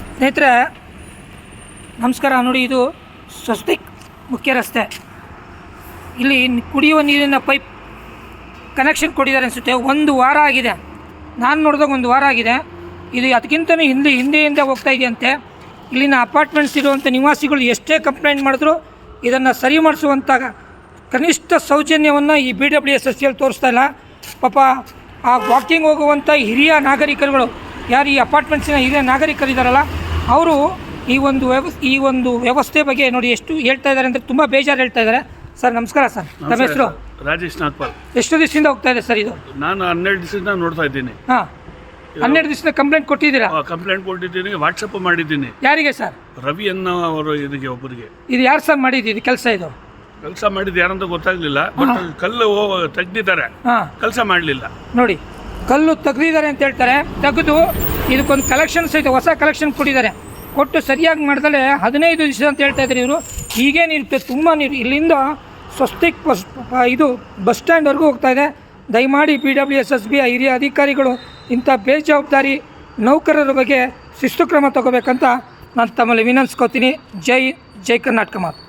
ಸ್ನೇಹಿತರೆ, ನಮಸ್ಕಾರ. ನೋಡಿ, ಇದು ಸ್ವಸ್ತಿಕ್ ಮುಖ್ಯ ರಸ್ತೆ. ಇಲ್ಲಿ ಕುಡಿಯುವ ನೀರಿನ ಪೈಪ್ ಕನೆಕ್ಷನ್ ಕೊಟ್ಟಿದ್ದಾರೆ ಅನಿಸುತ್ತೆ. ಒಂದು ವಾರ ಆಗಿದೆ. ನಾನು ನೋಡಿದಾಗ ಒಂದು ವಾರ ಆಗಿದೆ. ಇದು ಅದಕ್ಕಿಂತಲೂ ಹಿಂದೆ ಹಿಂದೆಯಿಂದ ಹೋಗ್ತಾ ಇದೆಯಂತೆ. ಇಲ್ಲಿನ ಅಪಾರ್ಟ್ಮೆಂಟ್ಸ್ ಇರುವಂಥ ನಿವಾಸಿಗಳು ಎಷ್ಟೇ ಕಂಪ್ಲೇಂಟ್ ಮಾಡಿದ್ರು ಇದನ್ನು ಸರಿ ಮಾಡಿಸುವಂಥ ಕನಿಷ್ಠ ಸೌಜನ್ಯವನ್ನು ಈ ಬಿ ಡಬ್ಲ್ಯೂ ಎಸ್ ಎಸ್ ಸಿಯಲ್ಲಿ ತೋರಿಸ್ತಾ ಇಲ್ಲ. ಪಾಪ ಆ ವಾಕಿಂಗ್ ಹೋಗುವಂಥ ಹಿರಿಯ ನಾಗರಿಕರುಗಳು ಯಾರು ಈ ಅಪಾರ್ಟ್ಮೆಂಟ್ಸಿನ ಹಿರಿಯ ನಾಗರಿಕರಿದ್ದಾರಲ್ಲ ಅವರು ಈ ಒಂದು ವ್ಯವ ಈ ಒಂದು ವ್ಯವಸ್ಥೆ ಬಗ್ಗೆ ನೋಡಿ ಎಷ್ಟು ಹೇಳ್ತಾ ಇದ್ದಾರೆ ಅಂದರೆ ತುಂಬ ಬೇಜಾರು ಹೇಳ್ತಾ ಇದ್ದಾರೆ. ಸರ್ ನಮಸ್ಕಾರ ಸರ್. ನಮ್ಮ ಹೆಸರು? ರಾಜೇಶ್ ನಾಗ್ಪಾಲ್. ಎಷ್ಟು ದಿವಸದಿಂದ ಹೋಗ್ತಾ ಇದೆ ಸರ್ ಇದು? ನಾನು ಹನ್ನೆರಡು ದಿವಸದಿಂದ ನೋಡ್ತಾ ಇದ್ದೀನಿ. ಹಾಂ. ಹನ್ನೆರಡು ದಿವಸದ ಕಂಪ್ಲೇಂಟ್ ಕೊಟ್ಟಿದ್ದೀರಾ? ಕಂಪ್ಲೇಂಟ್ ಕೊಟ್ಟಿದ್ದೀನಿ ವಾಟ್ಸಪ್ ಮಾಡಿದ್ದೀನಿ. ಯಾರಿಗೆ ಸರ್? ರವಿ ಅನ್ನೋ ಅವರು ಇದಕ್ಕೆ ಒಬ್ಬರಿಗೆ. ಇದು ಯಾರು ಸರ್ ಮಾಡಿದ್ದು ಕೆಲಸ ಇದು? ಕೆಲಸ ಮಾಡಿದ್ದು ಯಾರಂತ ಗೊತ್ತಾಗ್ಲಿಲ್ಲ ಬಟ್ ಕಲ್ಲು ತೆಗ್ದಿದ್ದಾರೆ. ಹಾಂ. ಕೆಲಸ ಮಾಡಲಿಲ್ಲ. ನೋಡಿ. ಕಲ್ಲು ತೆಗ್ದಿದ್ದಾರೆ ಅಂತ ಹೇಳ್ತಾರೆ. ತೆಗೆದು ಇದಕ್ಕೊಂದು ಕಲೆಕ್ಷನ್ ಸಹಿತ, ಹೊಸ ಕಲೆಕ್ಷನ್ ಕೊಟ್ಟಿದ್ದಾರೆ. ಕೊಟ್ಟು ಸರಿಯಾಗಿ ಮಾಡ್ದಲೆ ಹದಿನೈದು ದಿವಸ ಅಂತ ಹೇಳ್ತಾ ಇದ್ದಾರೆ ಇವರು. ಹೀಗೇನಿರುತ್ತೆ ತುಂಬ ನೀರು ಇಲ್ಲಿಂದ ಸ್ವಸ್ತಿಕ್ ಬಸ್ ಇದು ಬಸ್ ಸ್ಟ್ಯಾಂಡ್ವರೆಗೂ ಹೋಗ್ತಾ ಇದೆ. ದಯಮಾಡಿ P W S S B ಹಿರಿಯ ಅಧಿಕಾರಿಗಳು, ಇಂಥ ಬೇಜವಾಬ್ದಾರಿ ನೌಕರರ ಬಗ್ಗೆ ಶಿಸ್ತು ಕ್ರಮ ತಗೋಬೇಕಂತ ನಾನು ತಮ್ಮಲ್ಲಿ ವಿನಂತಿಸ್ಕೋತೀನಿ ಜೈ ಜೈ ಕರ್ನಾಟಕ ಮಾತು.